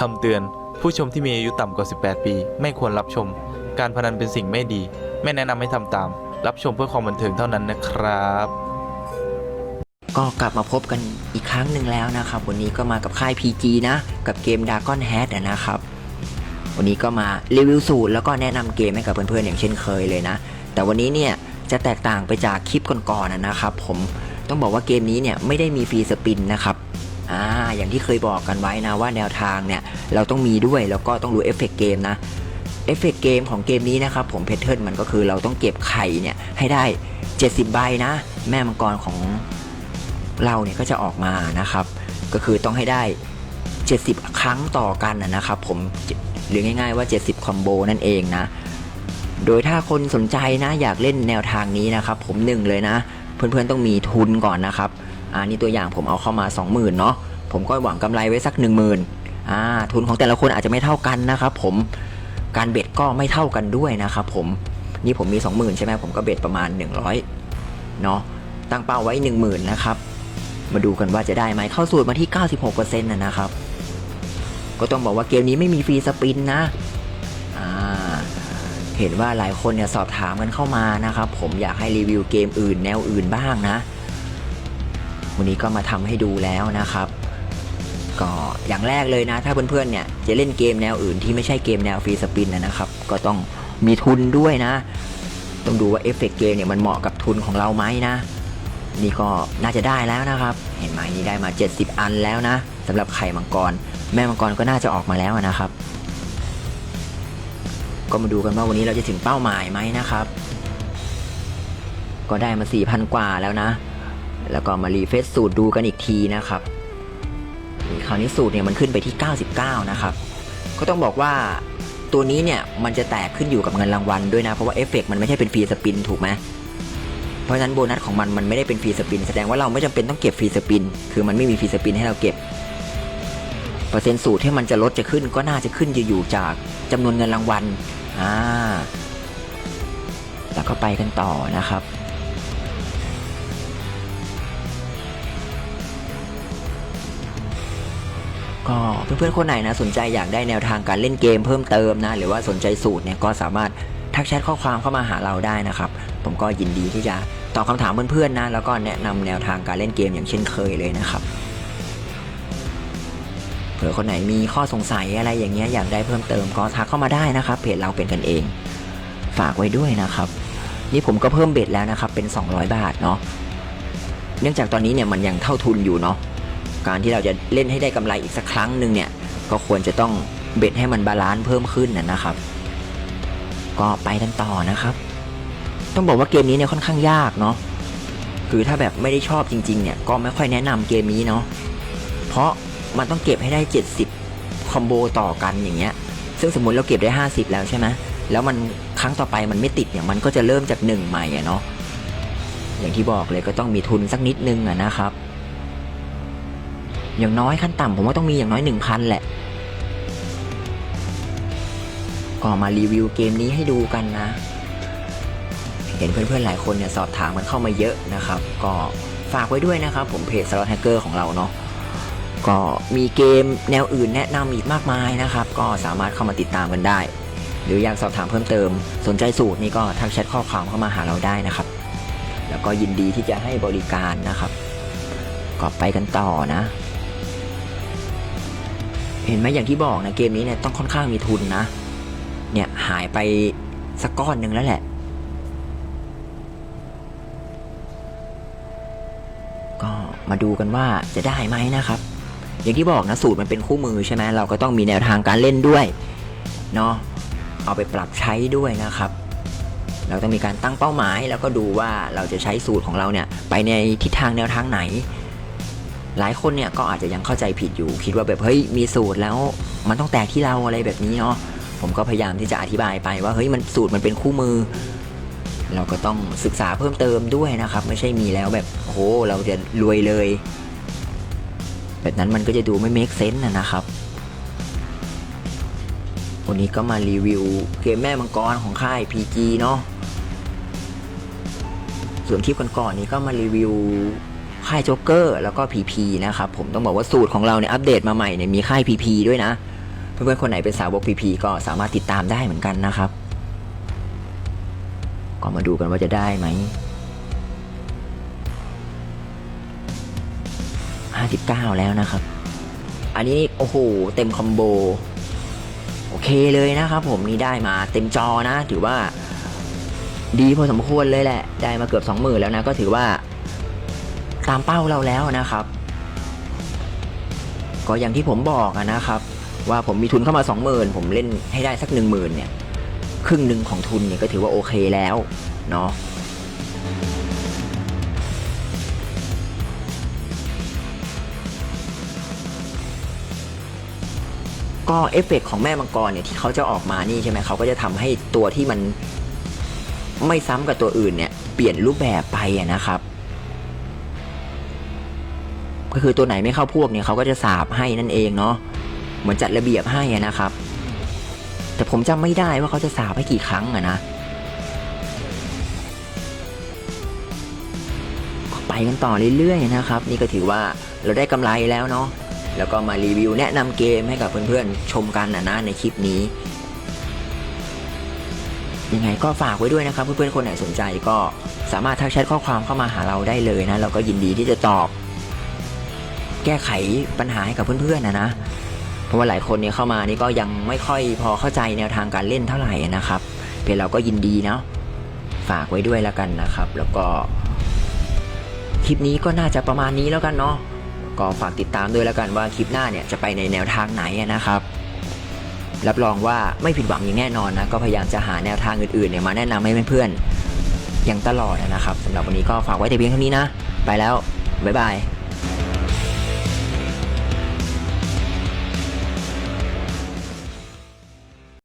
คำเตือน ผู้ชมที่มีอายุต่ำกว่า 18 ปี ไม่ควรรับชม การพนันเป็นสิ่งไม่ดี ไม่แนะนำให้ทำตาม รับชมเพื่อความบันเทิงเท่านั้นนะครับ ก็กลับมาพบกันอีกครั้งหนึ่งแล้วนะครับ วันนี้ก็มากับค่าย PG นะ กับเกม Dragon Head นะครับ วันนี้ก็มารีวิวสูตรแล้วก็แนะนำเกมให้กับเพื่อนๆอย่างเช่นเคยเลยนะ แต่วันนี้เนี่ยจะแตกต่างไปจากคลิปก่อนๆอะนะครับ ผมต้องบอกว่าเกมนี้เนี่ยไม่ได้มีฟรีสปินนะครับ อ่าอย่างที่เคยบอกกันไว้นะว่าแนวทางเนี่ยเราต้องมีด้วยแล้วก็ต้องดูเอฟเฟกต์เกมนะเอฟเฟกต์เกมของเกมนี้นะครับผมเพทเทิร์นมันก็คือเราต้องเก็บไข่เนี่ยให้ได้ 70 ใบนะ แม่มังกรของเราเนี่ยก็จะออกมานะครับ ก็คือต้องให้ได้ 70 ครั้งต่อกันนะนะครับผมหรือง่ายๆว่า 70 คอมโบนั่นเองนะ โดยถ้าคนสนใจนะอยากเล่นแนวทางนี้นะครับผมหนึ่งเลยนะ เพื่อนๆต้องมีทุนก่อนนะครับ อ่านี่ตัวอย่างผมเอาเข้ามา 20,000เนาะผมก็หวังกำไรไว้สัก 10,000อ่าทุนของแต่ละคนอาจจะไม่เท่ากันนะครับผมการเบ็ดก็ไม่เท่ากันด้วยนะครับผมนี่ผมมี 20,000 ใช่ไหมผมก็เบ็ดประมาณ 100เนาะตั้งเป้าไว้ 10,000นะครับมาดูกันว่าจะได้ไหมเข้าสูตรมาที่ 96%นะนะครับ ก็ต้องบอกว่าเกมนี้ไม่มีฟรีสปินนะเห็นว่าหลายคนเนี่ยสอบถามกันเข้ามานะครับผมอยากให้รีวิวเกมอื่นแนวอื่นบ้างนะ วันนี้ก็มาทำให้ดูแล้วนะครับ ก็อย่างแรกเลยนะ ถ้าเพื่อนๆเนี่ยจะเล่นเกมแนวอื่นที่ไม่ใช่เกมแนวฟรีสปินนะครับ ก็ต้องมีทุนด้วยนะ ต้องดูว่าเอฟเฟกต์เกมเนี่ยมันเหมาะกับทุนของเราไหมนะ นี่ก็น่าจะได้แล้วนะครับ เห็นไหมนี่ได้มา 70 อันแล้วนะสำหรับไข่มังกร แม่มังกรก็น่าจะออกมาแล้วนะครับ ก็มาดูกันว่าวันนี้เราจะถึงเป้าหมายไหมนะครับ ก็ได้มา4,000กว่าแล้วนะ แล้วก็มารีเฟซสูตรดูกันอีกทีนะครับคราวนี้สูตรเนี่ยมันขึ้นไปที่ 99 นะครับ ก็ต้องบอกว่าตัวนี้เนี่ยมันจะแตกขึ้นอยู่กับเงินรางวัลด้วยนะ เพราะว่าเอฟเฟกต์มันไม่ใช่เป็นฟรีสปินถูกไหมเพราะฉะนั้นโบนัสของมันมันไม่ได้เป็นฟรีสปิน แสดงว่าเราไม่จำเป็นต้องเก็บฟรีสปิน คือมันไม่มีฟรีสปินให้เราเก็บ เปอร์เซ็นต์สูตรที่มันจะลดจะขึ้นก็น่าจะขึ้นอยู่จากจำนวนเงินรางวัลอ่าแล้วก็ไปกันต่อนะครับ ก็เพื่อนๆคนไหนนะสนใจอยากได้แนวทางการเล่นเกมเพิ่มเติมนะหรือว่าสนใจสูตรเนี่ยก็สามารถทักแชทข้อความเข้ามาหาเราได้นะครับ ผมก็ยินดีที่จะตอบคำถามเพื่อนๆนะแล้วก็แนะนำแนวทางการเล่นเกมอย่างเช่นเคยเลยนะครับเผื่อคนไหนมีข้อสงสัยอะไรอย่างเงี้ยอยากได้เพิ่มเติมก็ทักเข้ามาได้นะครับเพจเราเป็นกันเอง ฝากไว้ด้วยนะครับ นี่ผมก็เพิ่มเบ็ดแล้วนะครับเป็น 200 บาทเนาะเนื่องจากตอนนี้เนี่ยมันยังเท่าทุนอยู่เนาะ การที่เราจะเล่นให้ได้กำไรอีกสักครั้งหนึ่งเนี่ยก็ควรจะต้องเบ็ดให้มันบาลานซ์เพิ่มขึ้นนะครับ ก็ไปกันต่อนะครับ ต้องบอกว่าเกมนี้เนี่ยค่อนข้างยากเนาะคือถ้าแบบไม่ได้ชอบจริงๆเนี่ยก็ไม่ค่อยแนะนำเกมนี้เนาะเพราะมันต้องเก็บให้ได้ 70 คอมโบต่อกันอย่างเงี้ยซึ่งสมมุติเราเก็บได้ 50 แล้วใช่ไหมแล้วมันครั้งต่อไปมันไม่ติดเนี่ยมันก็จะเริ่มจากหนึ่งใหม่อะเนาะอย่างที่บอกเลยก็ต้องมีทุนสักนิดนึงอะนะครับ อย่างน้อยขั้นต่ำผมว่าต้องมีอย่างน้อย 1,000 แหละ ก็มารีวิวเกมนี้ให้ดูกันนะ เห็นเพื่อนๆหลายคนเนี่ยสอบถามมันเข้ามาเยอะนะครับ ก็ฝากไว้ด้วยนะครับ ผมเพจสล็อตแฮกเกอร์ของเราเนาะก็มีเกมแนวอื่นแนะนำอีกมากมายนะครับ ก็สามารถเข้ามาติดตามกันได้ หรืออยากสอบถามเพิ่มเติม สนใจสูตรนี่ก็ทักแชทข้อความเข้ามาหาเราได้นะครับ แล้วก็ยินดีที่จะให้บริการนะครับก็ไปกันต่อนะ เห็นไหมอย่างที่บอกนะเกมนี้เนี่ยต้องค่อนข้างมีทุนนะ เนี่ยหายไปสักก้อนหนึ่งแล้วแหละ ก็มาดูกันว่าจะได้ไหมนะครับ อย่างที่บอกนะสูตรมันเป็นคู่มือใช่ไหมเราก็ต้องมีแนวทางการเล่นด้วยเนาะเอาไปปรับใช้ด้วยนะครับ เราต้องมีการตั้งเป้าหมายแล้วก็ดูว่าเราจะใช้สูตรของเราเนี่ยไปในทิศทางแนวทางไหน หลายคนเนี่ยก็อาจจะยังเข้าใจผิดอยู่ คิดว่าแบบเฮ้ยมีสูตรแล้วมันต้องแตกที่เราอะไรแบบนี้เนาะผมก็พยายามที่จะอธิบายไปว่าเฮ้ยมันสูตรมันเป็นคู่มือ เราก็ต้องศึกษาเพิ่มเติมด้วยนะครับ ไม่ใช่มีแล้วแบบโอ้โหเราจะรวยเลย แบบนั้นมันก็จะดูไม่ make sense นะนะครับวันนี้ก็มารีวิวเกมแม่มังกรของค่าย PG เนาะส่วนคลิปก่อนๆนี้ก็มารีวิว ค่ายโจ๊กเกอร์แล้วก็ PP นะครับผมต้องบอกว่าสูตรของเราเนี่ยอัปเดตมาใหม่เนี่ยมีค่าย PP ด้วยนะ เพื่อนๆคนไหนเป็นสาวกพีพีก็สามารถติดตามได้เหมือนกันนะครับ ก็มาดูกันว่าจะได้ไหม59แล้วนะครับ อันนี้โอ้โหเต็มคอมโบโอเคเลยนะครับผมนี่ได้มาเต็มจอนะ ถือว่าดีพอสมควรเลยแหละ ได้มาเกือบ 20,000 แล้วนะ ก็ถือว่า ตามเป้าเราแล้วนะครับ ก็อย่างที่ผมบอกนะครับ ว่าผมมีทุนเข้ามา 20,000 ผมเล่นให้ได้สัก 10,000เนี่ยครึ่งหนึ่งของทุนเนี่ยก็ถือว่าโอเคแล้วเนาะก็เอฟเฟกต์ของแม่มังกรเนี่ยที่เขาจะออกมานี่ใช่ไหมเขาก็จะทำให้ตัวที่มันไม่ซ้ำกับตัวอื่นเนี่ย เปลี่ยนรูปแบบไปนะครับ ก็คือตัวไหนไม่เข้าพวกเนี่ยเขาก็จะสาบให้นั่นเองเนาะเหมือนจัดระเบียบให้นะครับ แต่ผมจำไม่ได้ว่าเขาจะสาบให้กี่ครั้งอะนะไปกันต่อเรื่อยๆนะครับ นี่ก็ถือว่าเราได้กำไรแล้วเนาะแล้วก็มารีวิวแนะนำเกมให้กับเพื่อนๆชมกันนะนะในคลิปนี้ยังไงก็ฝากไว้ด้วยนะครับเพื่อนๆคนไหนสนใจก็สามารถทักแชทข้อความเข้ามาหาเราได้เลยนะ เราก็ยินดีที่จะตอบ แก้ไขปัญหาให้กับเพื่อนๆนะนะเพราะว่าหลายคนเนี่ยเข้ามานี่ก็ยังไม่ค่อยพอเข้าใจแนวทางการเล่นเท่าไหร่นะครับ เพียงเราก็ยินดีเนาะฝากไว้ด้วยแล้วกันนะครับ แล้วก็คลิปนี้ก็น่าจะประมาณนี้แล้วกันเนาะก็ฝากติดตามด้วยแล้วกันว่าคลิปหน้าเนี่ยจะไปในแนวทางไหนนะครับ รับรองว่าไม่ผิดหวังอย่างแน่นอนนะก็พยายามจะหาแนวทางอื่นๆเนี่ยมาแนะนำให้เพื่อนๆอย่างตลอดนะครับสำหรับวันนี้ก็ฝากไว้แต่เพียงเท่านี้นะ ไปแล้วบ๊ายบาย